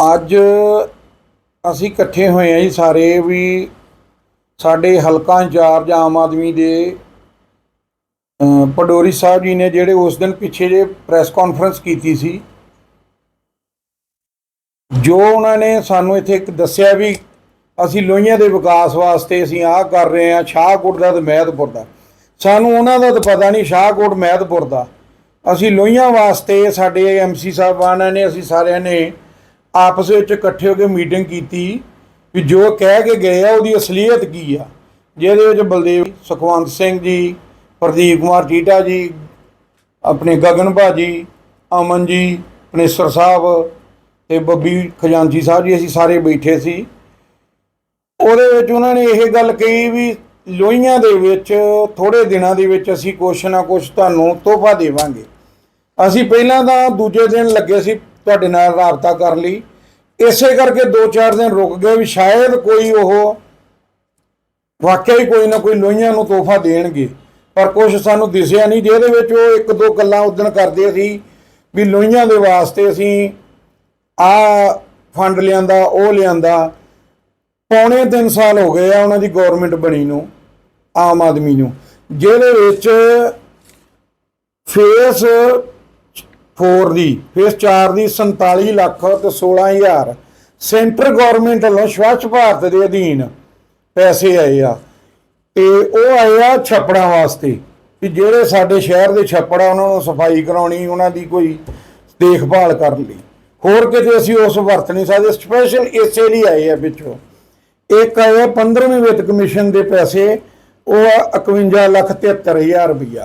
ਅੱਜ ਅਸੀਂ ਇਕੱਠੇ ਹੋਏ ਆ ਜੀ ਸਾਰੇ ਵੀ ਸਾਡੇ ਹਲਕਾ ਇੰਚਾਰਜ ਆਮ ਆਦਮੀ ਦੇ ਪਡੋਰੀ ਸਾਹਿਬ ਜੀ ਨੇ ਜਿਹੜੇ ਉਸ ਦਿਨ ਪਿੱਛੇ ਜੇ ਪ੍ਰੈਸ ਕਾਨਫਰੰਸ ਕੀਤੀ ਸੀ, ਜੋ ਉਹਨਾਂ ਨੇ ਸਾਨੂੰ ਇੱਥੇ ਇੱਕ ਦੱਸਿਆ ਵੀ ਅਸੀਂ ਲੋਹੀਆਂ ਦੇ ਵਿਕਾਸ ਵਾਸਤੇ ਅਸੀਂ ਆਹ ਕਰ ਰਹੇ ਹਾਂ, ਸ਼ਾਹਕੋਟ ਦਾ ਤੇ ਮਹਿਦਪੁਰ ਦਾ। ਸਾਨੂੰ ਉਹਨਾਂ ਦਾ ਤਾਂ ਪਤਾ ਨਹੀਂ ਸ਼ਾਹਕੋਟ ਮਹਿਦਪੁਰ ਦਾ। ਅਸੀਂ ਲੋਹੀਆਂ ਵਾਸਤੇ ਸਾਡੇ ਐਮਸੀ ਸਾਹਿਬਾਨਾਂ ਨੇ, ਅਸੀਂ ਸਾਰਿਆਂ ਨੇ ਆਪਸ ਵਿੱਚ ਇਕੱਠੇ ਹੋ ਕੇ ਮੀਟਿੰਗ ਕੀਤੀ ਵੀ ਜੋ ਕਹਿ ਕੇ ਗਏ ਆ, ਉਹਦੀ ਅਸਲੀਅਤ ਕੀ ਆ? ਜਿਹਦੇ ਵਿੱਚ ਬਲਦੇਵ ਸੁਖਵੰਤ ਸਿੰਘ ਜੀ, ਪ੍ਰਦੀਪ ਕੁਮਾਰ ਟੀਟਾ ਜੀ, ਆਪਣੇ ਗਗਨ ਭਾਜੀ, ਅਮਨ ਜੀ ਪਨੇਸਰ ਸਾਹਿਬ ਤੇ ਬੱਬੀ ਖਜ਼ਾਨਚੀ ਸਾਹਿਬ ਜੀ, ਅਸੀਂ ਸਾਰੇ ਬੈਠੇ ਸੀ। ਉਹਦੇ ਵਿੱਚ ਉਹਨਾਂ ਨੇ ਇਹ ਗੱਲ ਕਹੀ ਵੀ ਲੋਹੀਆਂ ਦੇ ਵਿੱਚ ਥੋੜੇ ਦਿਨਾਂ ਦੇ ਵਿੱਚ ਅਸੀਂ ਕੁਛ ਨਾ ਕੁਛ ਤੁਹਾਨੂੰ ਤੋਹਫਾ ਦੇਵਾਂਗੇ। ਅਸੀਂ ਪਹਿਲਾਂ ਤਾਂ ਦੂਜੇ ਦਿਨ ਲੱਗੇ ਸੀ ਤੁਹਾਡੇ ਨਾਲ ਰਾਬਤਾ ਕਰਨ ਲਈ। ਇਸੇ ਕਰਕੇ 2-4 ਦਿਨ ਰੁਕ ਗਏ ਵੀ ਸ਼ਾਇਦ ਕੋਈ ਉਹ ਵਾਕਿਆ ਹੀ ਕੋਈ ਨਾ ਕੋਈ ਲੋਹੀਆਂ ਨੂੰ ਤੋਹਫਾ ਦੇਣਗੇ। ਪਰ ਕੁਝ ਸਾਨੂੰ ਦਿਸਿਆ ਨਹੀਂ, ਜਿਹਦੇ ਵਿੱਚ ਉਹ ਇੱਕ ਦੋ ਗੱਲਾਂ ਉਦਣ ਕਰਦੇ ਸੀ ਵੀ ਲੋਹੀਆਂ ਦੇ ਵਾਸਤੇ ਅਸੀਂ ਆ ਫੰਡ ਲਿਆਂਦਾ, ਉਹ ਲਿਆਂਦਾ। ਪੌਣੇ 3 ਸਾਲ ਹੋ ਗਏ ਆ ਉਹਨਾਂ ਦੀ ਗਵਰਨਮੈਂਟ ਬਣੀ ਨੂੰ, ਆਮ ਆਦਮੀ ਨੂੰ। ਜਿਹਦੇ ਵਿੱਚ ਫੇਸ 4 ਦੀ ਫੇਸ 4 ਦੀ 47 ਲੱਖ ਤੇ 16000 ਸੈਂਟਰ ਗਵਰਨਮੈਂਟ ਵੱਲੋਂ ਸਵੱਛ ਭਾਰਤ ਦੇ ਅਧੀਨ ਪੈਸੇ ਆਏ ਆ। ਤੇ ਉਹ ਆਏ ਆ ਛੱਪੜਾਂ ਵਾਸਤੇ ਕਿ ਜਿਹੜੇ ਸਾਡੇ ਸ਼ਹਿਰ ਦੇ ਛੱਪੜ ਆ ਉਹਨਾਂ ਨੂੰ ਸਫ਼ਾਈ ਕਰਾਉਣੀ, ਉਹਨਾਂ ਦੀ ਕੋਈ ਦੇਖਭਾਲ ਕਰਨ ਲਈ। ਹੋਰ ਕਿਤੇ ਅਸੀਂ ਉਸ ਵਰਤ ਨਹੀਂ ਸਕਦੇ ਸਪੈਸ਼ਲ ਇਸੇ ਲਈ ਆਏ ਆ ਵਿੱਚੋਂ ਇੱਕ ਆਇਆ 15ਵੀਂ ਵਿੱਤ ਕਮਿਸ਼ਨ ਦੇ ਪੈਸੇ, ਉਹ ਆ 51 ਲੱਖ 73000 ਰੁਪਈਆ।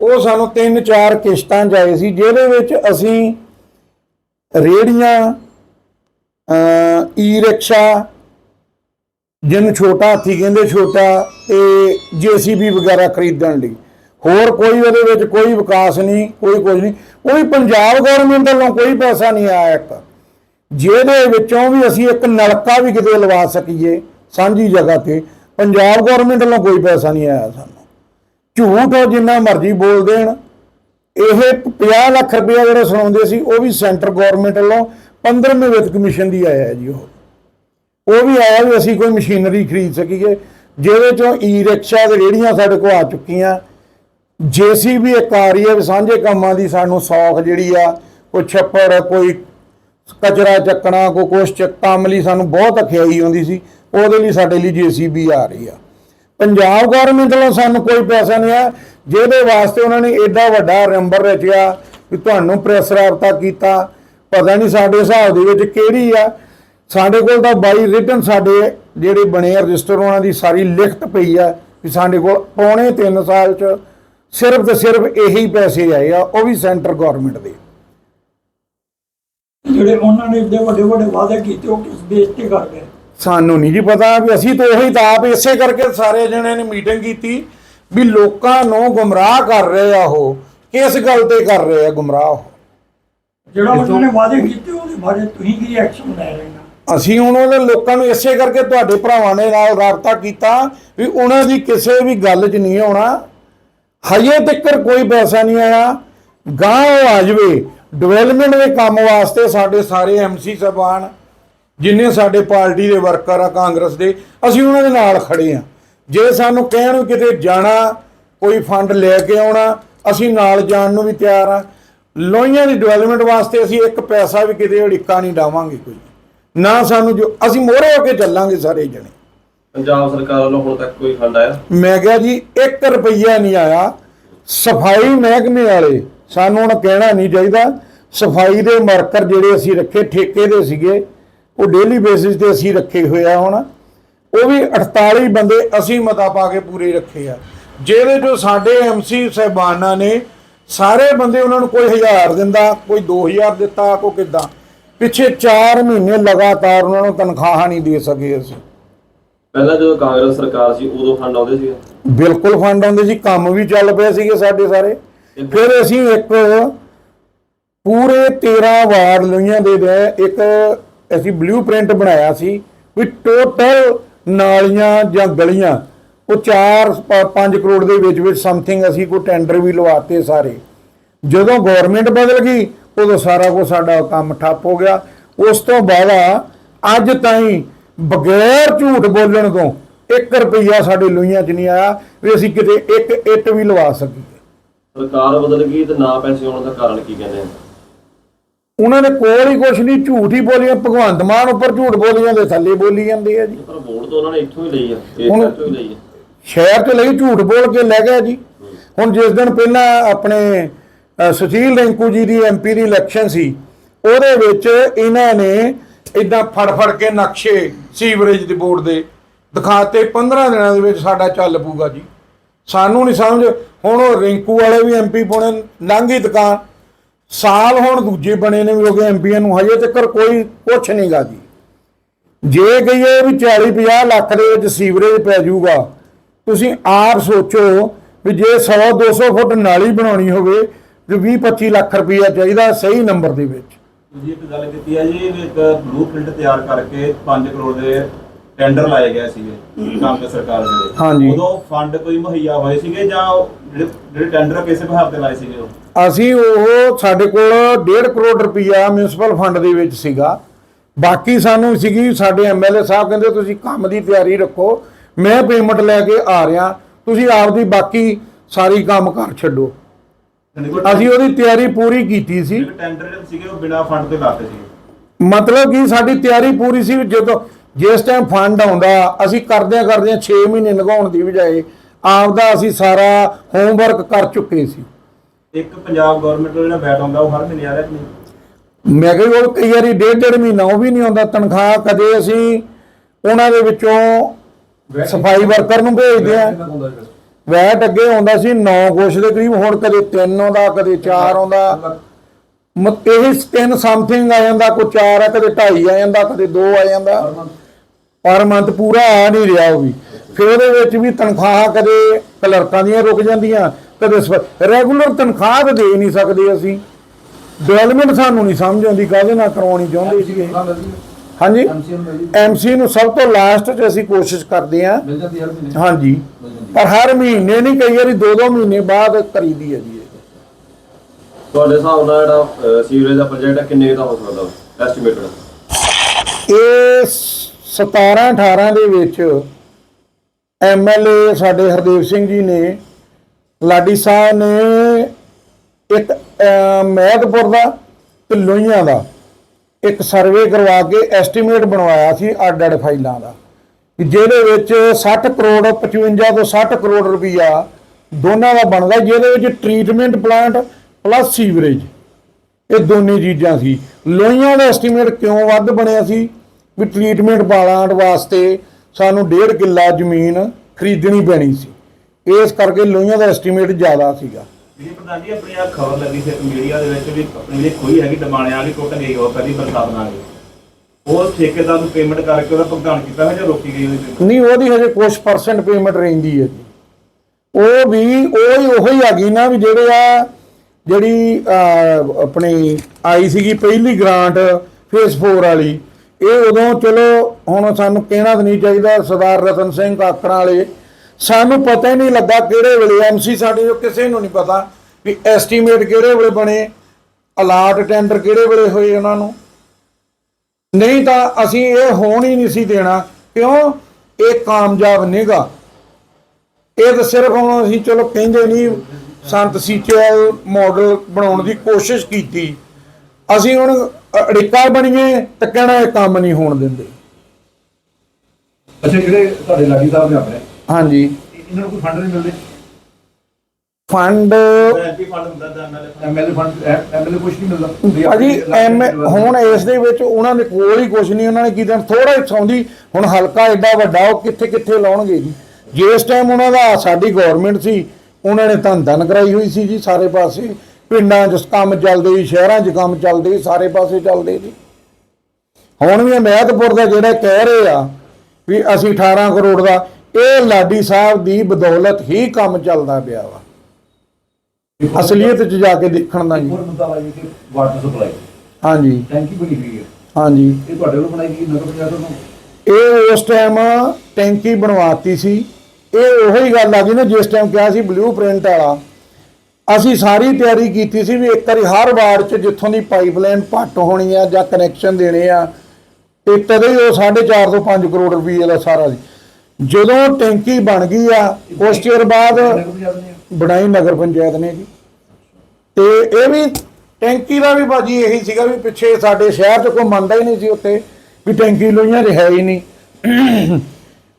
ਉਹ ਸਾਨੂੰ ਤਿੰਨ ਚਾਰ ਕਿਸ਼ਤਾਂ 'ਚ ਆਏ ਸੀ, ਜਿਹਦੇ ਵਿੱਚ ਅਸੀਂ ਰੇੜੀਆਂ ਈ ਰਿਕਸ਼ਾ ਜਿਹਨੂੰ ਛੋਟਾ ਹਾਥੀ ਕਹਿੰਦੇ ਛੋਟਾ, ਤੇ ਜੀਸੀਬੀ ਵਗੈਰਾ ਖਰੀਦਣ ਲਈ। ਹੋਰ ਕੋਈ ਉਹਦੇ ਵਿੱਚ ਕੋਈ ਵਿਕਾਸ ਨਹੀਂ, ਕੋਈ ਕੁਝ ਨਹੀਂ। ਉਹ ਵੀ ਪੰਜਾਬ ਗਵਰਨਮੈਂਟ ਵੱਲੋਂ ਕੋਈ ਪੈਸਾ ਨਹੀਂ ਆਇਆ ਇੱਕ। ਜਿਹਦੇ ਵਿੱਚੋਂ ਵੀ ਅਸੀਂ ਇੱਕ ਨਲਕਾ ਵੀ ਕਿਤੇ ਲਵਾ ਸਕੀਏ, ਸਾਂਝੀ ਜਗ੍ਹਾ ਤੇ, ਪੰਜਾਬ ਗਵਰਨਮੈਂਟ ਵੱਲੋਂ ਕੋਈ ਪੈਸਾ ਨਹੀਂ ਆਇਆ ਸਾਨੂੰ। ਝੂਠ ਉਹ ਜਿੰਨਾ ਮਰਜ਼ੀ ਬੋਲ ਦੇਣ। ਇਹ 50 ਲੱਖ ਰੁਪਇਆ ਜਿਹੜਾ ਸੁਣਾਉਂਦੇ ਸੀ, ਉਹ ਵੀ ਸੈਂਟਰ ਗਵਰਨਮੈਂਟ ਵੱਲੋਂ 15ਵੇਂ ਵਿੱਤ ਕਮਿਸ਼ਨ ਦੀ ਆਇਆ ਜੀ ਉਹ। ਉਹ ਵੀ ਆਇਆ ਵੀ ਅਸੀਂ ਕੋਈ ਮਸ਼ੀਨਰੀ ਖਰੀਦ ਸਕੀਏ, ਜਿਹਦੇ ਚੋਂ ਈ ਰਿਕਸ਼ਾ ਤੇ ਰੇੜੀਆਂ ਸਾਡੇ ਕੋਲ ਆ ਚੁੱਕੀਆਂ। ਜੇਸੀਬੀ ਇੱਕ ਆ ਰਹੀ ਹੈ ਵੀ ਸਾਂਝੇ ਕੰਮਾਂ ਦੀ ਸਾਨੂੰ ਸੌਖ ਜਿਹੜੀ ਆ, ਕੋਈ ਛੱਪੜ, ਕੋਈ ਕਚਰਾ ਚੱਕਣਾ, ਕੋਈ ਕੁਛ ਚੱਕ ਕੰਮ ਲਈ ਸਾਨੂੰ ਬਹੁਤ ਅਖਿਆਈ ਆਉਂਦੀ ਸੀ। ਉਹਦੇ ਲਈ ਸਾਡੇ ਲਈ ਜੀਸੀਬੀ ਆ ਰਹੀ ਆ। ਪੰਜਾਬ ਗਵਰਨਮੈਂਟ ਵੱਲੋਂ ਸਾਨੂੰ ਕੋਈ ਪੈਸਾ ਨਹੀਂ ਆ, ਜਿਹਦੇ ਵਾਸਤੇ ਉਹਨਾਂ ਨੇ ਐਡਾ ਵੱਡਾ ਰੰਬਰ ਰਚਿਆ ਵੀ ਤੁਹਾਨੂੰ ਪ੍ਰੈਸ ਰਾਬਤਾ ਕੀਤਾ। ਪਤਾ ਨਹੀਂ ਸਾਡੇ ਹਿਸਾਬ ਦੇ ਵਿੱਚ ਕਿਹੜੀ ਆ। ਸਾਡੇ ਕੋਲ ਤਾਂ ਬਾਈ ਰਿਟਨ ਸਾਡੇ ਜਿਹੜੇ ਬਣੇ ਆ ਰਜਿਸਟਰ ਉਹਨਾਂ ਦੀ ਸਾਰੀ ਲਿਖਤ ਪਈ ਆ ਵੀ ਸਾਡੇ ਕੋਲ ਪੌਣੇ 3 ਸਾਲ ਚ ਸਿਰਫ ਤੇ ਸਿਰਫ ਇਹੀ ਪੈਸੇ ਆਏ ਆ, ਉਹ ਵੀ ਸੈਂਟਰ ਗਵਰਨਮੈਂਟ ਦੇ। ਜਿਹੜੇ ਉਹਨਾਂ ਨੇ ਏਡੇ ਵੱਡੇ ਵੱਡੇ ਵਾਅਦੇ ਕੀਤੇ, ਉਹ ਕਿਸ ਬੇਸ ਤੇ ਕਰ ਗਏ? ਸਾਨੂੰ ਨਹੀਂ ਜੀ ਪਤਾ ਵੀ ਅਸੀਂ ਤਾਂ ਉਹੀ ਤਾਂ ਆਪ ਇਸੇ ਕਰਕੇ ਸਾਰੇ ਜਣਿਆਂ ਨੇ ਮੀਟਿੰਗ ਕੀਤੀ ਵੀ ਲੋਕਾਂ ਨੂੰ ਗੁੰਮਰਾਹ ਕਰ ਰਹੇ ਆ ਉਹ ਕਿਸ ਗੱਲ ਤੇ ਕਰ ਰਹੇ ਆ ਗੁੰਮਰਾਹ ਉਹ? ਜਿਹੜਾ ਉਹਨਾਂ ਨੇ ਵਾਅਦੇ ਕੀਤੇ ਉਹਦੇ ਬਾਰੇ ਤੁਸੀਂ ਕੀ ਐਕਸ਼ਨ ਲੈ ਰਹੇ ਹੋ? ਅਸੀਂ ਹੁਣ ਉਹਦੇ ਲੋਕਾਂ ਨੂੰ ਇਸੇ ਕਰਕੇ ਤੁਹਾਡੇ ਭਰਾਵਾਂ ਦੇ ਨਾਲ ਰਾਬਤਾ ਕੀਤਾ ਵੀ ਉਹਨਾਂ ਦੀ ਕਿਸੇ ਵੀ ਗੱਲ 'ਚ ਨਹੀਂ ਆਉਣਾ। ਹਜੇ ਤੱਕ ਕੋਈ ਪੈਸਾ ਨਹੀਂ ਆਇਆ। ਗਾਂ ਉਹ ਆ ਜਾਵੇ। ਡਿਵੈਲਪਮੈਂਟ ਦੇ ਕੰਮ ਵਾਸਤੇ ਸਾਡੇ ਸਾਰੇ ਐਮਸੀ ਸਾਹਿਬਾਨ ਜਿੰਨੇ ਸਾਡੇ ਪਾਰਟੀ ਦੇ ਵਰਕਰ ਆ ਕਾਂਗਰਸ ਦੇ ਅਸੀਂ ਉਹਨਾਂ ਦੇ ਨਾਲ ਖੜੇ ਆ। ਜੇ ਸਾਨੂੰ ਕਹਿਣ ਕਿਤੇ ਜਾਣਾ ਕੋਈ ਫੰਡ ਲੈ ਕੇ ਆਉਣਾ ਅਸੀਂ ਨਾਲ ਜਾਣ ਨੂੰ ਵੀ ਤਿਆਰ ਆ। ਲੋਹੀਆਂ ਦੀ ਡਿਵੈਲਪਮੈਂਟ ਵਾਸਤੇ ਅਸੀਂ ਇੱਕ ਪੈਸਾ ਵੀ ਕਿਤੇ ਅੜਿੱਕਾ ਨਹੀਂ ਡਾਵਾਂਗੇ ਕੋਈ। ਨਾ ਸਾਨੂੰ ਜੋ ਅਸੀਂ ਮੋਹਰੇ ਹੋ ਕੇ ਚੱਲਾਂਗੇ ਸਾਰੇ ਜਣੇ। ਪੰਜਾਬ ਸਰਕਾਰ ਵੱਲੋਂ ਹੁਣ ਤੱਕ ਕੋਈ ਫੰਡ ਆਇਆ? ਮੈਂ ਕਿਹਾ ਜੀ 1 ਰੁਪਈਆ ਨਹੀਂ ਆਇਆ। ਸਫ਼ਾਈ ਮਹਿਕਮੇ ਵਾਲੇ ਸਾਨੂੰ ਹੁਣ ਕਹਿਣਾ ਨਹੀਂ ਚਾਹੀਦਾ। ਸਫ਼ਾਈ ਦੇ ਮਾਰਕਰ ਜਿਹੜੇ ਅਸੀਂ ਰੱਖੇ ਠੇਕੇ ਦੇ ਸੀਗੇ ਉਹ ਡੇਲੀ ਬੇਸਿਸ ਤੇ ਅਸੀਂ ਰੱਖੇ ਹੋਏ ਆ ਹੁਣ। ਉਹ ਵੀ 48 ਬੰਦੇ ਅਸੀਂ ਮਤਾ ਪਾ ਕੇ ਪੂਰੇ ਰੱਖੇ ਆ। ਜਿਹਦੇ ਚੋਂ ਸਾਡੇ ਐਮਸੀ ਸਹਿਬਾਨਾਂ ਨੇ ਸਾਰੇ ਬੰਦੇ ਉਹਨਾਂ ਨੂੰ ਕੋਈ 1000 ਦਿੰਦਾ ਕੋਈ 2000 ਦਿੱਤਾ ਕੋਈ ਕਿਦਾਂ। ਪਿੱਛੇ 4 ਮਹੀਨੇ ਲਗਾਤਾਰ ਉਹਨਾਂ ਨੂੰ ਤਨਖਾਹਾਂ ਨਹੀਂ ਦੇ ਸਕੇ ਅਸੀਂ। ਪਹਿਲਾਂ ਜਦੋਂ ਕਾਂਗਰਸ ਸਰਕਾਰ ਸੀ ਉਦੋਂ ਫੰਡ ਆਉਂਦੇ ਸੀ ਬਿਲਕੁਲ ਫੰਡ ਆਉਂਦੇ ਸੀ ਕੰਮ ਵੀ ਚੱਲ ਪਏ ਸੀਗੇ ਸਾਡੇ ਸਾਰੇ। ਫਿਰ ਅਸੀਂ ਇੱਕ ਪੂਰੇ 13 ਵਾਰਡ ਲੋਈਆਂ ਦੇ ਦੇ ਇੱਕ ਅਸੀਂ ਬਲੂਪ੍ਰਿੰਟ ਬਣਾਇਆ ਸੀ ਵੀ ਟੋਟਲ ਨਾਲੀਆਂ ਜਾਂ ਗਲੀਆਂ, ਉਹ 4 5 ਕਰੋੜ ਦੇ ਵਿੱਚ ਵਿੱਚ ਸਮਥਿੰਗ ਅਸੀਂ ਕੋਈ ਟੈਂਡਰ ਵੀ ਲਵਾਤੇ ਸਾਰੇ। ਜਦੋਂ ਗਵਰਨਮੈਂਟ ਬਦਲ ਗਈ, ਉਦੋਂ ਸਾਰਾ ਕੁਝ ਸਾਡਾ ਕੰਮ ਠੱਪ ਹੋ ਗਿਆ। ਉਸ ਤੋਂ ਬਾਅਦ ਅੱਜ ਤਾਈਂ ਬਗੈਰ ਝੂਠ ਬੋਲਣ ਤੋਂ 1 ਰੁਪਈਆ ਸਾਡੇ ਲੋਈਆਂ 'ਚ ਨਹੀਂ ਆਇਆ ਵੀ ਅਸੀਂ ਕਿਤੇ ਇੱਕ ਇੱਟ ਵੀ ਲਵਾ ਸਕੀਏ। ਸਰਕਾਰ ਬਦਲ ਗਈ ਤੇ ਨਾ ਪੈਸੇ ਆਉਣ ਦਾ ਕਾਰਨ ਕੀ ਕਹਿੰਦੇ ਆ ਉਹਨਾਂ ਨੇ ਕੋਲ ਹੀ ਕੁਛ ਨਹੀਂ ਝੂਠ ਹੀ ਬੋਲੀਆਂ ਭਗਵੰਤ ਮਾਨ ਉੱਪਰ ਝੂਠ ਬੋਲੀਆਂ ਦੇ ਥੱਲੇ ਬੋਲੀ ਜਾਂਦੇ ਆ ਜੀ। ਪਰ ਵੋਟ ਤਾਂ ਉਹਨਾਂ ਨੇ ਇੱਥੋਂ ਹੀ ਲਈ ਆ ਹੁਣ- ਤੋਂ ਹੀ ਲਈ ਆ। ਸ਼ਹਿਰ ਤੇ ਲਈ ਝੂਠ ਬੋਲ ਕੇ ਲੈ ਗਿਆ ਜੀ। ਹੁਣ ਜਿਸ ਦਿਨ ਪਹਿਲਾਂ ਆਪਣੇ ਸੁਸ਼ੀਲ ਰਿੰਕੂ ਜੀ ਦੀ ਐਮਪੀ ਦੀ ਇਲੈਕਸ਼ਨ ਸੀ ਉਹਦੇ ਵਿੱਚ ਇਹਨਾਂ ਨੇ ਇਦਾਂ ਫੜ ਫੜ ਕੇ ਨਕਸ਼ੇ ਸੀਵਰੇਜ ਦੇ ਬੋਰਡ ਦੇ ਦਿਖਾਤੇ 15 ਦਿਨਾਂ ਦੇ ਵਿੱਚ ਸਾਡਾ ਚੱਲ ਪੂਗਾ ਜੀ। ਸਾਨੂੰ ਨਹੀਂ ਸਮਝ ਹੁਣ ਉਹ ਰਿੰਕੂ ਵਾਲੇ ਵੀ ਐਮਪੀ ਪਾਉਣੇ ਲੰਘੀ ਦੁਕਾਨ। ਸਾਲ ਹੁਣ ਦੂਜੇ ਬਣੇ ਨੇ ਗਏ ਐਮਪੀਆਂ ਨੂੰ ਹਜੇ ਤੱਕ ਕੋਈ ਕੁਛ ਨਹੀਂਗਾ ਜੀ। ਜੇ ਕਹੀਏ ਵੀ 40 50 ਲੱਖ ਦੇ ਵਿੱਚ ਸੀਵਰੇਜ ਪੈ ਜਾਊਗਾ ਤੁਸੀਂ ਆਪ ਸੋਚੋ ਵੀ ਜੇ 100 200 ਫੁੱਟ ਨਾਲੀ ਬਣਾਉਣੀ ਹੋਵੇ ਤੇ 20 25 ਲੱਖ ਰੁਪਈਆ ਚਾਹੀਦਾ ਸਹੀ ਨੰਬਰ ਦੇ ਵਿੱਚ। ਜੀ ਇੱਕ ਗੱਲ ਕੀਤੀ ਹੈ ਜੀ ਇੱਕ ਬਲੂਪ੍ਰਿੰਟ ਤਿਆਰ ਕਰਕੇ 5 ਕਰੋੜ ਦੇ ਟੈਂਡਰ ਲਾਏ ਗਏ ਸੀਗੇ ਕਾਂਗਰਸ ਸਰਕਾਰ ਦੇ। ਹਾਂਜੀ। ਉਦੋਂ ਫੰਡ ਕੋਈ ਮੁਹੱਈਆ ਹੋਏ ਸੀਗੇ ਜਾਂ ਜਿਹੜੇ ਜਿਹੜੇ ਟੈਂਡਰ ਕਿਸੇ ਵਿਭਾਗ ਤੇ ਲਾਏ ਸੀਗੇ ਉਹ? ਅਸੀਂ ਉਹ ਸਾਡੇ ਕੋਲ 1.5 ਕਰੋੜ ਰੁਪਈਆ ਮਿਊਨਿਸਪਲ ਫੰਡ ਦੇ ਵਿੱਚ ਸੀਗਾ। ਬਾਕੀ ਸਾਨੂੰ ਸੀਗੀ ਸਾਡੇ ਐਮਐਲਏ ਸਾਹਿਬ ਕਹਿੰਦੇ ਤੁਸੀਂ ਕੰਮ ਦੀ ਤਿਆਰੀ ਰੱਖੋ ਮੈਂ ਪੇਮੈਂਟ ਲੈ ਕੇ ਆ ਰਿਹਾ। ਤੁਸੀਂ ਆਪਦੀ ਬਾਕੀ ਸਾਰੀ ਕੰਮ ਕਰ ਛੱਡੋ। ਅਸੀਂ ਉਹਦੀ ਤਿਆਰੀ ਪੂਰੀ ਕੀਤੀ ਸੀ। ਜਿਹੜੇ ਟੈਂਡਰ ਜਿਹੜੇ ਸੀਗੇ ਉਹ ਬਿਨਾਂ ਫੰਡ ਤੇ ਲਾਤੇ ਸੀਗੇ? ਮਤਲਬ ਕਿ ਸਾਡੀ ਤਿਆਰੀ ਪੂਰੀ ਸੀ ਜਦੋਂ ਜਿਸ ਟਾਈਮ ਫੰਡ ਆਉਂਦਾ ਅਸੀਂ ਕਰਦਿਆਂ ਕਰਦਿਆਂ 6 ਮਹੀਨੇ ਲਗਾਉਣ ਦੀ ਬਜਾਏ ਆਪਦਾ ਅਸੀਂ ਸਾਰਾ ਹੋਮਵਰਕ ਕਰ ਚੁੱਕੇ ਸੀ। ਇੱਕ ਪੰਜਾਬ ਗਵਰਨਮੈਂਟ ਦਾ ਜਿਹੜਾ ਬੈਟ ਆਉਂਦਾ ਉਹ ਹਰ ਮਹੀਨੇ ਆ ਰਿਹਾ ਕਿ ਨਹੀਂ? ਮੈਂ ਕਿਹਾ ਉਹ ਕਈ ਵਾਰੀ ਡੇਢ ਡੇਢ ਮਹੀਨਾ ਉਹ ਵੀ ਨਹੀਂ ਆਉਂਦਾ ਤਨਖਾਹ ਕਦੇ ਅਸੀਂ ਉਹਨਾਂ ਦੇ ਵਿੱਚੋਂ ਸਫ਼ਾਈ ਵਰਕਰ ਨੂੰ ਭੇਜਦੇ ਆ ਵੈਟ ਅੱਗੇ ਆਉਂਦਾ ਸੀ 9 ਕੁਛ ਦੇ ਕਰੀਬ ਹੁਣ ਕਦੇ 3 ਆਉਂਦਾ ਕਦੇ 4 ਆਉਂਦਾ। ਇਹ ਤਿੰਨ ਸਮਥਿੰਗ ਆ ਜਾਂਦਾ ਕੋਈ 4 ਆ ਕਦੇ 2.5 ਆ ਜਾਂਦਾ ਕਦੇ 2 ਆ ਜਾਂਦਾ। ਪਰ ਮੰਥ ਪੂਰਾ ਆ ਨਹੀਂ ਰਿਹਾ ਉਹ ਵੀ। ਫਿਰ ਉਹਦੇ ਵਿੱਚ ਵੀ ਤਨਖਾਹ ਕਦੇ ਕਲਰਕਾਂ ਦੀਆਂ ਰੁਕ ਜਾਂਦੀਆਂ ਕਦੇ ਰੈਗੂਲਰ ਤਨਖਾਹ ਤਾਂ ਦੇ ਨਹੀਂ ਸਕਦੇ ਅਸੀਂ। ਡਿਵੈਲਪਮੈਂਟ ਸਾਨੂੰ ਨਹੀਂ ਸਮਝ ਆਉਂਦੀ ਕਾਹਦੇ ਨਾਲ ਕਰਵਾਉਣੀ ਚਾਹੁੰਦੇ ਸੀਗੇ? ਹਾਂਜੀ? ਐਮਸੀ ਨੂੰ ਸਭ ਤੋਂ ਲਾਸਟ 'ਚ ਅਸੀਂ ਕੋਸ਼ਿਸ਼ ਕਰਦੇ ਮਹੀਨੇ। ਹਾਂਜੀ। ਪਰ ਹਰ ਮਹੀਨੇ ਨਹੀਂ ਕਈ ਵਾਰੀ ਦੋ ਦੋ ਮਹੀਨੇ ਬਾਅਦ ਕਰੀਦੀ ਹੈ ਜੀ। ਤੁਹਾਡੇ ਹਿਸਾਬ ਨਾਲ ਜਿਹੜਾ ਸੀਵਰੇਜ ਦਾ ਪ੍ਰੋਜੈਕਟ ਹੈ ਕਿੰਨੇ ਦਾ ਹੋ ਸਕਦਾ? ਐਸਟੀਮੇਟਡ ਇਹ 17 18 ਦੇ ਵਿੱਚ ਐਮਐਲਏ ਸਾਡੇ ਹਰਦੇਵ ਸਿੰਘ ਜੀ ਨੇ ਲਾਡੀ ਸਾਹਿਬ ਨੇ ਇੱਕ ਅਹ, ਦਾ ਤੇ ਲੋਹੀਆਂ ਦਾ ਇੱਕ ਸਰਵੇ ਕਰਵਾ ਕੇ ਐਸਟੀਮੇਟ ਬਣਵਾਇਆ ਸੀ ਅੱਡ ਅੱਡ ਫਾਈਲਾਂ ਦਾ ਜਿਹਦੇ ਵਿੱਚ 60 ਕਰੋੜ 55 ਤੋਂ 60 ਕਰੋੜ ਰੁਪਈਆ ਦੋਨਾਂ ਦਾ ਬਣਦਾ ਜਿਹਦੇ ਵਿੱਚ ਟ੍ਰੀਟਮੈਂਟ ਪਲਾਂਟ ਪਲੱਸ ਸੀਵਰੇਜ ਇਹ ਦੋਨੇ ਚੀਜ਼ਾਂ ਸੀ। ਲੋਹੀਆਂ ਦਾ ਐਸਟੀਮੇਟ ਕਿਉਂ ਵੱਧ ਬਣਿਆ ਸੀ? ਵੀ ਟ੍ਰੀਟਮੈਂਟ ਪਲਾਂਟ ਵਾਸਤੇ ਸਾਨੂੰ ਡੇਢ ਕਿੱਲਾ ਜ਼ਮੀਨ ਖਰੀਦਣੀ ਪੈਣੀ ਸੀ। ਇਸ ਕਰਕੇ ਲੋਹੀਆਂ ਦਾ ਐਸਟੀਮੇਟ ਜ਼ਿਆਦਾ ਸੀਗਾ। ਜੀ ਪ੍ਰਧਾਨ ਜੀ ਆਪਣੀ ਆ ਖਬਰ ਲੱਗੀ ਸੀ ਮੀਡੀਆ ਦੇ ਵਿੱਚ ਵੀ ਆਪਣੀ ਜਿਹੜੀ ਖੋਈ ਹੈਗੀ ਡਮਾਣੇ ਵਾਲੀ ਟੁੱਟ ਗਈ ਉਹ ਕਦੀ ਬਰਸਾਤ ਨਾਲ ਗਈ। ਉਹ ਠੇਕੇਦਾਰ ਨੂੰ ਪੇਮੈਂਟ ਕਰਕੇ ਉਹਦਾ ਭੁਗਤਾਨ ਕੀਤਾ ਹੈ ਜਾਂ ਰੋਕੀ ਗਈ ਉਹਦੀ? ਨਹੀਂ ਉਹਦੀ ਹਜੇ ਕੁਝ ਪਰਸੈਂਟ ਪੇਮੈਂਟ ਰਹਿੰਦੀ ਹੈ ਜੀ। ਉਹ ਵੀ ਉਹ ਹੀ ਉਹੀ ਆ ਗਈ ਨਾ ਵੀ ਜਿਹੜੇ ਆ ਜਿਹੜੀ ਆਪਣੀ ਆਈ ਸੀਗੀ ਪਹਿਲੀ ਗ੍ਰਾਂਟ ਫੇਸ 4 ਵਾਲੀ ਇਹ ਉਦੋਂ ਚਲੋ, ਹੁਣ ਸਾਨੂੰ ਕਹਿਣਾ ਤਾਂ ਨਹੀਂ ਚਾਹੀਦਾ, ਸਰਦਾਰ ਰਤਨ ਸਿੰਘ ਕਾਕਰਾਂ ਵਾਲੇ। ਸਾਨੂੰ ਪਤਾ ਹੀ ਨਹੀਂ ਲੱਗਾ ਕਿਹੜੇ ਵੇਲੇ ਐਮਸੀ ਸਾਡੇ ਜੋ ਕਿਸੇ ਨੂੰ ਨਹੀਂ ਪਤਾ ਵੀ ਐਸਟੀਮੇਟ ਕਿਹੜੇ ਵੇਲੇ ਬਣੇ, ਅਲਾਟ ਟੈਂਡਰ ਕਿਹੜੇ ਵੇਲੇ ਹੋਏ ਉਹਨਾਂ ਨੂੰ। ਨਹੀਂ ਤਾਂ ਅਸੀਂ ਇਹ ਹੋਣ ਹੀ ਨਹੀਂ ਸੀ ਦੇਣਾ, ਕਿਉਂ? ਇਹ ਕਾਮਯਾਬ ਨਹੀਂਗਾ ਇਹ ਤਾਂ ਸਿਰਫ ਹੁਣ ਅਸੀਂ ਚਲੋ ਕਹਿੰਦੇ ਨਹੀਂ, ਸੰਤ ਸੀਚੇਵਾਲ ਮਾਡਲ ਬਣਾਉਣ ਦੀ ਕੋਸ਼ਿਸ਼ ਕੀਤੀ। ਅਸੀਂ ਹੁਣ ਅੜਿੱਕਾ ਬਣੀਏ ਤਾਂ ਕਹਿਣਾ ਇਹ ਕੰਮ ਨਹੀਂ ਹੋਣ ਦਿੰਦੇ। ਅੱਛਾ ਜਿਹੜੇ ਤੁਹਾਡੇ ਲਾਡੀ ਸਾਹਿਬ ਨੇ ਆਪਣੇ ਹਾਂਜੀ। ਇਹਨਾਂ ਨੂੰ ਕੋਈ ਫੰਡ ਨਹੀਂ ਮਿਲਦੇ? ਫੰਡ ਐਮਪੀ ਫੰਡ ਹੁੰਦਾ ਤਾਂ MLA fund MLA fund MLA ਕੁਝ ਨਹੀਂ ਮਿਲਦਾ। ਅਜੀ ਐਮ ਹੁਣ ਇਸ ਦੇ ਵਿੱਚ ਉਹਨਾਂ ਦੇ ਕੋਲ ਹੀ ਕੁਝ ਨਹੀਂ ਉਹਨਾਂ ਨੇ ਕੀ ਦੇਣਾ? ਥੋੜਾ ਹੀ ਸੌਂਦੀ ਹੁਣ ਹਲਕਾ ਐਡਾ ਵੱਡਾ ਉਹ ਕਿੱਥੇ ਕਿੱਥੇ ਲਾਉਣਗੇ ਜੀ? ਜਿਸ ਟਾਈਮ ਉਹਨਾਂ ਦਾ ਸਾਡੀ ਗਵਰਨਮੈਂਟ ਸੀ ਉਹਨਾਂ ਨੇ ਧੰਨ ਧੰਨ ਕਰਾਈ ਹੋਈ ਸੀ ਜੀ ਸਾਰੇ ਪਾਸੇ। ਪਿੰਡਾਂ 'ਚ ਕੰਮ ਚੱਲਦੇ ਸੀ ਸ਼ਹਿਰਾਂ 'ਚ ਕੰਮ ਚੱਲਦੇ ਸੀ ਸਾਰੇ ਪਾਸੇ ਚੱਲਦੇ ਸੀ। ਹੁਣ ਵੀ ਮਹਿਤਪੁਰ ਦਾ ਜਿਹੜਾ ਕਹਿ ਰਹੇ ਆ ਵੀ ਅਸੀਂ 18 ਕਰੋੜ ਦਾ ਇਹ ਲਾਡੀ ਸਾਹਿਬ ਦੀ ਬਦੌਲਤ ਹੀ ਕੰਮ ਚੱਲਦਾ ਪਿਆ ਵਾ। ਅਸਲੀਅਤ 'ਚ ਜਾ ਕੇ ਦੇਖਣ ਦਾ ਜੀ। ਹੋਰ ਮੁੱਦਾ ਵਾ ਜੀ ਕਿ ਵਾਟਰ ਸਪਲਾਈ ਹਾਂਜੀ। ਟੈਂਕੀ ਬਣੀ ਹੋਈ ਹੈ ਹਾਂਜੀ। ਇਹ ਤੁਹਾਡੇ ਵੱਲੋਂ ਬਣਾਈ ਗਈ ਨਗਰ ਪੰਚਾਇਤ ਵੱਲੋਂ ਇਹ ਉਸ ਟਾਈਮ ਟੈਂਕੀ ਬਣਵਾਤੀ ਸੀ। ਇਹ ਉਹੀ ਗੱਲ ਆ ਗਈ ਨਾ ਜਿਸ ਟਾਈਮ ਕਿਹਾ ਸੀ ਬਲੂ ਪ੍ਰਿੰਟ ਵਾਲਾ। ਅਸੀਂ ਸਾਰੀ ਤਿਆਰੀ ਕੀਤੀ ਸੀ ਵੀ ਇੱਕ ਵਾਰੀ ਹਰ ਵਾਰ 'ਚ ਜਿੱਥੋਂ ਦੀ ਪਾਈਪਲਾਈਨ ਪੱਟ ਹੋਣੀ ਆ ਜਾਂ ਕਨੈਕਸ਼ਨ ਦੇਣੇ ਆ, ਤੇ ਤਦੇ ਹੀ ਉਹ 4.5 ਤੋਂ 5 ਕਰੋੜ ਰੁਪਏ ਦਾ ਸਾਰਾ ਸੀ। ਜਦੋਂ ਟੈਂਕੀ ਬਣ ਗਈ ਆ ਕੁਛ ਚਿਰ ਬਾਅਦ ਬਣਾਈ ਨਗਰ ਪੰਚਾਇਤ ਨੇ ਜੀ। ਤੇ ਇਹ ਵੀ ਟੈਂਕੀ ਦਾ ਵੀ ਬਾਜੀ ਇਹੀ ਸੀਗਾ ਵੀ ਪਿੱਛੇ ਸਾਡੇ ਸ਼ਹਿਰ 'ਚ ਕੋਈ ਮੰਨਦਾ ਹੀ ਨਹੀਂ ਸੀ ਉੱਤੇ ਵੀ ਟੈਂਕੀ ਲੋਈਆਂ ਰਿਹਾ ਹੀ ਨਹੀਂ।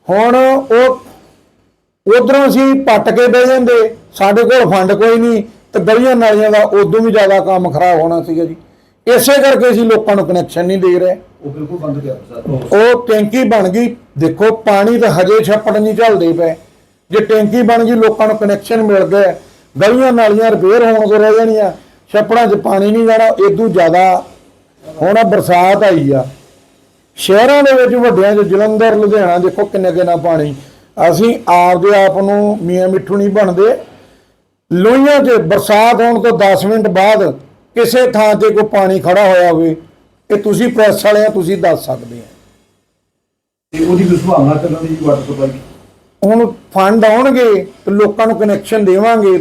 ਹੁਣ ਉਹ ਉਧਰੋਂ ਅਸੀਂ ਪੱਟ ਕੇ ਬਹਿ ਜਾਂਦੇ। ਸਾਡੇ ਕੋਲ ਫੰਡ ਕੋਈ ਨਹੀਂ ਤੇ ਗਲੀਆਂ ਨਾਲੀਆਂ ਦਾ ਉਦੋਂ ਵੀ ਜ਼ਿਆਦਾ ਕੰਮ ਖਰਾਬ ਹੋਣਾ ਸੀਗਾ ਜੀ। ਇਸੇ ਕਰਕੇ ਅਸੀਂ ਲੋਕਾਂ ਨੂੰ ਕਨੈਕਸ਼ਨ ਨਹੀਂ ਦੇ ਰਹੇ। ਉਹ ਬਿਲਕੁਲ ਬੰਦ ਕਰ ਸਰ ਉਹ ਟੈਂਕੀ ਬਣ ਗਈ। ਦੇਖੋ ਪਾਣੀ ਤਾਂ ਹਜੇ ਛੱਪੜ ਨਹੀਂ ਚੱਲਦੇ ਪਏ। ਜੇ ਟੈਂਕੀ ਬਣ ਗਈ ਲੋਕਾਂ ਨੂੰ ਕਨੈਕਸ਼ਨ ਮਿਲ ਗਿਆ। ਗਲੀਆਂ ਨਾਲੀਆਂ ਰਿਪੇਅਰ ਹੋਣ ਤੋਂ ਰਹਿ ਜਾਣੀਆਂ। ਛੱਪੜਾਂ 'ਚ ਪਾਣੀ ਨਹੀਂ ਜਾਣਾ। ਇਦੋਂ ਜ਼ਿਆਦਾ ਹੁਣ ਬਰਸਾਤ ਆਈ ਆ। ਸ਼ਹਿਰਾਂ ਦੇ ਵਿੱਚ ਵੱਡਿਆਂ 'ਚ ਜਲੰਧਰ ਲੁਧਿਆਣਾ ਦੇਖੋ ਕਿੰਨੇ ਕਿੰਨਾ ਪਾਣੀ। ਅਸੀਂ ਆਪਦੇ ਆਪ ਨੂੰ ਮੀਆਂ ਮਿੱਠੂ ਨਹੀਂ ਬਣਦੇ। ਲੋਹੀਆਂ 'ਚ ਬਰਸਾਤ ਹੋਣ ਤੋਂ 10 ਮਿੰਟ ਬਾਅਦ ਕਿਸੇ ਥਾਂ ਤੇ ਕੋਈ ਪਾਣੀ ਖੜਾ ਹੋਇਆ ਹੋਵੇ ਇਹ ਤੁਸੀਂ ਪ੍ਰੈਸ ਵਾਲੇ ਆ ਤੁਸੀਂ ਦੱਸ ਸਕਦੇ ਆ। ਤੇ ਉਹਦੀ ਸੁਭਾਵਨਾ ਕਰਨ ਦੀ ਵਾਟਰ ਸਪਲਾਈ? ਹੁਣ ਫੰਡ ਆਉਣਗੇ ਤੇ ਲੋਕਾਂ ਨੂੰ ਕਨੈਕਸ਼ਨ ਦੇਵਾਂਗੇ।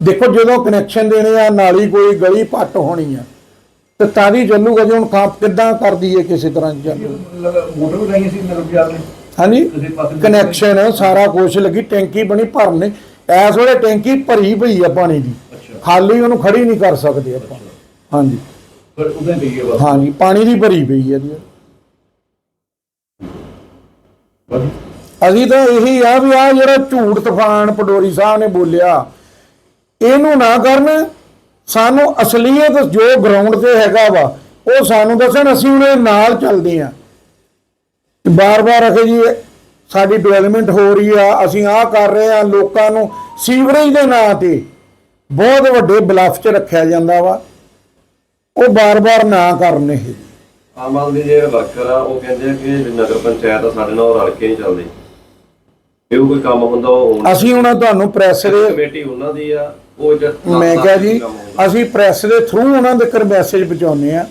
ਦੇਖੋ ਜਦੋਂ ਕਨੈਕਸ਼ਨ ਦੇਣੇ ਆ ਨਾਲੀ ਕੋਈ ਗਲੀ ਪੱਟ ਹੋਣੀ ਆ ਤੇ ਤਾਂ ਵੀ ਚੱਲੂਗਾ ਜੇ ਹੁਣ ਖਾਪ ਕਿੱਦਾਂ ਕਰ ਦਈਏ ਕਿਸੇ ਤਰ੍ਹਾਂ ਚੱਲੂ। ਮੋਟਰ ਲਾਈ ਸੀ ਪੰਚਾਇਤ ਨੇ ਹਾਂਜੀ? ਕਨੈਕਸ਼ਨ ਸਾਰਾ ਕੁਝ ਲੱਗੀ ਟੈਂਕੀ ਬਣੀ ਭਰਨੇ ਐਸ ਵੇਲੇ ਟੈਂਕੀ ਭਰੀ ਪਈ ਆ ਪਾਣੀ ਦੀ। ਖਾਲੀ ਉਹਨੂੰ ਖੜੀ ਨਹੀਂ ਕਰ ਸਕਦੇ ਆਪਾਂ। ਹਾਂਜੀ। ਪਰ ਹਾਂਜੀ ਪਾਣੀ ਦੀ ਭਰੀ ਪਈ ਆ ਜੀ। ਅਸੀਂ ਤਾਂ ਇਹੀ ਆ ਵੀ ਆ ਜਿਹੜਾ ਝੂਠ ਤੂਫਾਨ ਪਡੋਰੀ ਸਾਹਿਬ ਨੇ ਬੋਲਿਆ ਇਹਨੂੰ ਨਾ ਕਰਨ। ਸਾਨੂੰ ਅਸਲੀਅਤ ਜੋ ਗਰਾਊਂਡ ਤੇ ਹੈਗਾ ਵਾ ਉਹ ਸਾਨੂੰ ਦੱਸਣ ਅਸੀਂ ਉਹਦੇ ਨਾਲ ਚੱਲਦੇ ਆ। ਬਾਰ-ਬਾਰ ਅਖੇ ਜੀ ਸਾਡੀ ਡਿਵੈਲਪਮੈਂਟ ਹੋ ਰਹੀ ਆ ਅਸੀਂ ਆਹ ਕਰ ਰਹੇ ਆ ਲੋਕਾਂ ਨੂੰ ਸੀਵਰੇਜ ਦੇ ਨਾਂ ਤੇ ਬਹੁਤ ਵੱਡੇ ਬਲਫ 'ਚ ਰੱਖਿਆ ਜਾਂਦਾ ਵਾ। ਉਹ ਬਾਰ-ਬਾਰ ਨਾ ਕਰਨ ਇਹ। ਆਮ ਆਦਮੀ ਦੇ ਜਿਹੜੇ ਵਰਕਰ ਆ ਉਹ ਕਹਿੰਦੇ ਆ ਕਿ ਨਗਰ ਪੰਚਾਇਤ ਆ ਸਾਡੇ ਨਾਲ ਰਲ ਕੇ ਨਹੀਂ ਚੱਲਦੇ। ਜੇ ਕੋਈ ਕੰਮ ਹੁੰਦਾ ਉਹ ਅਸੀਂ ਉਹਨਾਂ ਤੁਹਾਨੂੰ ਪ੍ਰੈਸ ਦੇ ਕਮੇਟੀ ਉਹਨਾਂ ਦੀ ਆ ਉਹ ਮੈਂ ਕਿਹਾ ਜੀ। ਅਸੀਂ ਪ੍ਰੈਸ ਦੇ ਥਰੂ ਉਹਨਾਂ ਦੇ ਕਰ ਮੈਸੇਜ ਪਹੁੰਚਾਉਂਦੇ ਆ।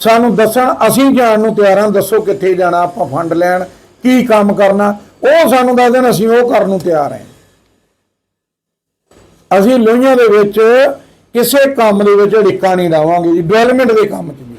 ਸਾਨੂੰ ਦੱਸਣ, ਅਸੀਂ ਜਾਣ ਨੂੰ ਤਿਆਰ ਹਾਂ, ਦੱਸੋ ਕਿੱਥੇ ਜਾਣਾ, ਆਪਾਂ ਫੰਡ ਲੈਣ, ਕੀ ਕੰਮ ਕਰਨਾ, ਉਹ ਸਾਨੂੰ ਦੱਸ ਦੇਣ, ਅਸੀਂ ਉਹ ਕਰਨ ਨੂੰ ਤਿਆਰ ਹਾਂ। ਅਸੀਂ ਲੋਹੀਆਂ ਦੇ ਵਿੱਚ ਕਿਸੇ ਕੰਮ ਦੇ ਵਿੱਚ ਅੜਿੱਕਾ ਨਹੀਂ ਲਾਵਾਂਗੇ ਜੀ ਡਿਵੈਲਪਮੈਂਟ ਦੇ ਕੰਮ 'ਚ ਵੀ।